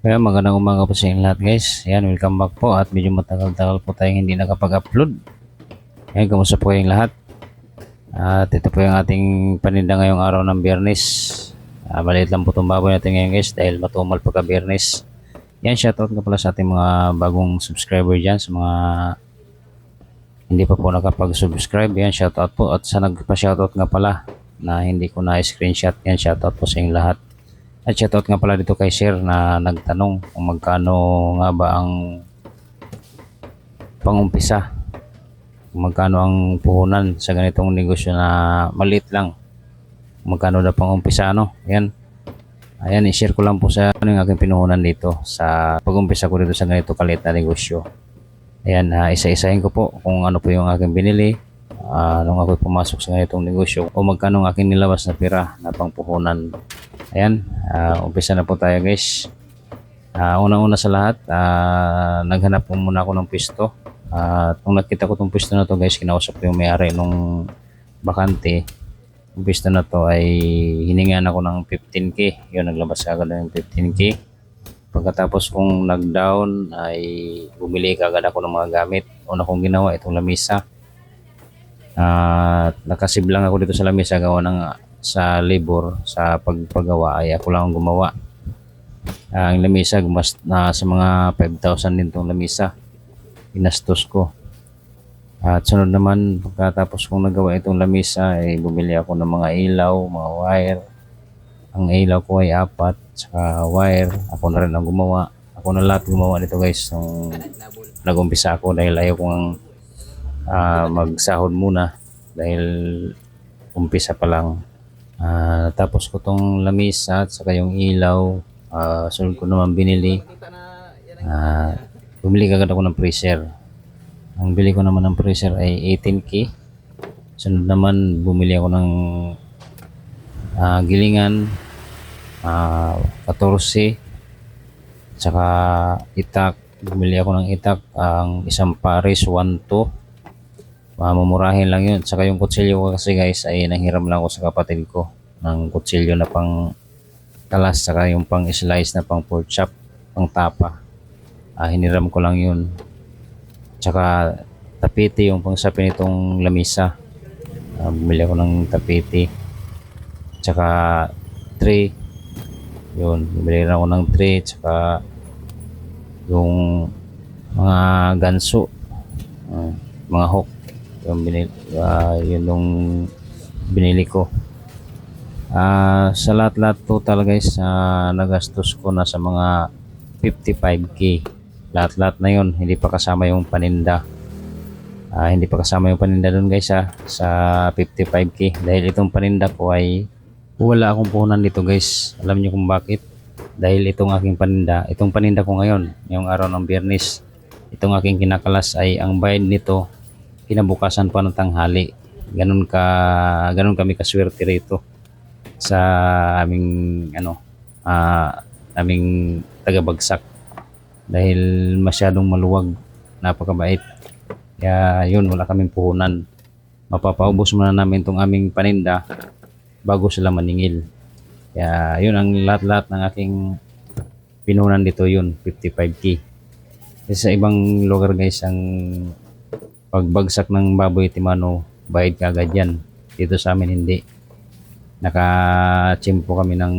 Kaya magandang umaga po sa inyo lahat guys. Yan, welcome back po at medyo matagal-tagal po tayong hindi nakapag-upload. Yan, kamusta po kayong lahat? At ito po yung ating paninda ngayong araw ng biyernes. Ah, maliit lang po itong baboy natin ngayon guys dahil matumal pagka biyernes. Yan, shoutout nga pala sa ating mga bagong subscriber dyan, sa mga hindi pa po nakapag-subscribe. Yan, shoutout po. At sa nagpa-shoutout nga pala na hindi ko na-screenshot, yan, shoutout po sa inyong lahat. At shoutout nga pala dito kay Sir na nagtanong kung magkano nga ba ang pangumpisa. Magkano ang puhunan sa ganitong negosyo na maliit lang. Magkano na pangumpisa, no? Yan. Ayan, i-share ko lang po sa ano yung aking pinuhunan dito sa pag-umpisa ko dito sa ganito kaliit na negosyo. Ayan, ah, isa-isahin ko po kung ano po yung aking binili ah, nung ako pumasok sa ganitong negosyo o magkano ang aking nilabas na pira na pangpuhunan. Ayan, ah, umpisa na po tayo guys. Ah, una-una sa lahat, ah, naghanap po muna ako ng pisto. At nung nakita ko tong pisto na to guys, kinausap ko yung may-ari nung bakante. Yung pisto na to ay hiningan ako ng 15k. Yun, naglabas agad ng 15k. Pagkatapos kong nag-down ay bumili kagad ako ng mga gamit. Una kong ginawa itong lamisa. At nakasib lang ako dito sa lamisa gawa ng sa labor sa pagpagawa ay ako lang ang gumawa. ang lamisa gumas na sa mga 5,000 din tong lamisa. Inastos ko. At sunod naman pagkatapos kong nagawa itong lamisa ay bumili ako ng mga ilaw, mga wire. Ang ilaw ko ay apat, saka wire. Ako na rin ang gumawa. Ako na lahat gumawa nito guys nung nag-umpisa ako dahil ayaw kong ah, magsahod muna dahil umpisa pa lang. Ah, tapos ko tong lamisa at saka yung ilaw, ah, sunod ko naman binili. Ah, bumili kagad ako ng freezer. Ang bili ko naman ng freezer ay 18k. Sunod naman bumili ako ng ah, gilingan ah 14 tsaka itak bumili ako ng itak ang isang pares 1 to mamumurahin lang yun. Tsaka yung kutsilyo ko kasi guys ay nanghiram lang ako sa kapatid ko ng kutsilyo na pang talas tsaka yung pang slice na pang pork chop pang tapa. Ah, hiniram ko lang yun. Tsaka tapete yung pang sapi nitong lamisa. Ah, bumili ako ng tapete tsaka tray. Yun bumili ako ng tray tsaka yung mga ganso. Ah, mga hook yung binili, ah, yun yung binili ko. Ah, sa lahat-lahat total guys ah, nagastos ko na sa mga 55k lahat-lahat na yun hindi pa kasama yung paninda. Ah, hindi pa kasama yung paninda doon guys ha, sa 55k dahil itong paninda ko ay wala akong puhunan dito guys. Alam niyo kung bakit? Dahil itong aking paninda itong paninda ko ngayon yung araw ng biyernes itong aking kinakalas ay ang bayad nito kinabukasan pa ng tanghali. Ganun ka ganun kami kaswerte rito sa aming ano ah aming tagabagsak. Dahil masyadong maluwag napakabait. Kaya yun wala kaming puhunan. Mapapaubos muna namin tong aming paninda bago sila maningil. Kaya yun ang lahat-lahat ng aking pinunan dito yun 55k kasi sa ibang lugar guys ang pagbagsak ng baboy timano bayad ka agad yan. Dito sa amin hindi. Nakachimpo kami ng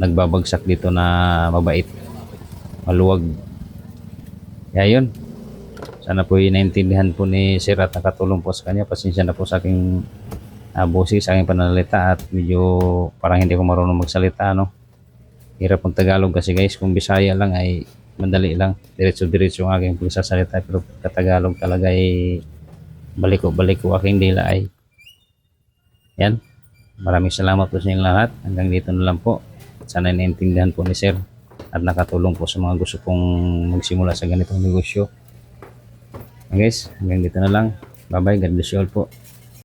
nagbabagsak dito na mabait. Maluwag. Kaya yun. Sana po inaintindihan po ni Sir at nakatulong po sa kanya. Pasensya na po sa aking uh, boses sa aking pananalita at medyo parang hindi ko marunong magsalita no? Hirap ang Tagalog kasi guys. Kung Bisaya lang ay madali lang diretso-diretso ang aking pagsasalita pero katagalog talaga ay baliko-baliko aking dila ay yan maraming salamat po sa inyong lahat hanggang dito na lang po sana naintindihan po ni Sir at nakatulong po sa mga gusto kong magsimula sa ganitong negosyo. Okay guys, hanggang dito na lang. Bye bye, God bless you all po.